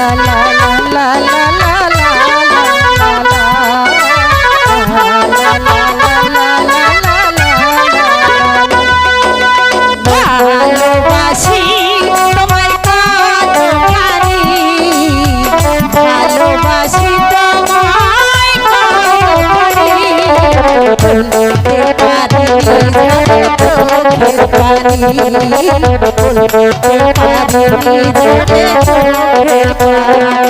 la la la la la Thank you.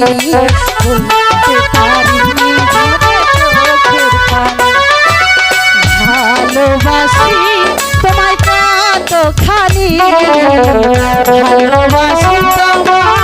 বলতে পারিনি চোখের পানি ভালোবাসি তোমায় কতখানি ভালোবাসি তোমায়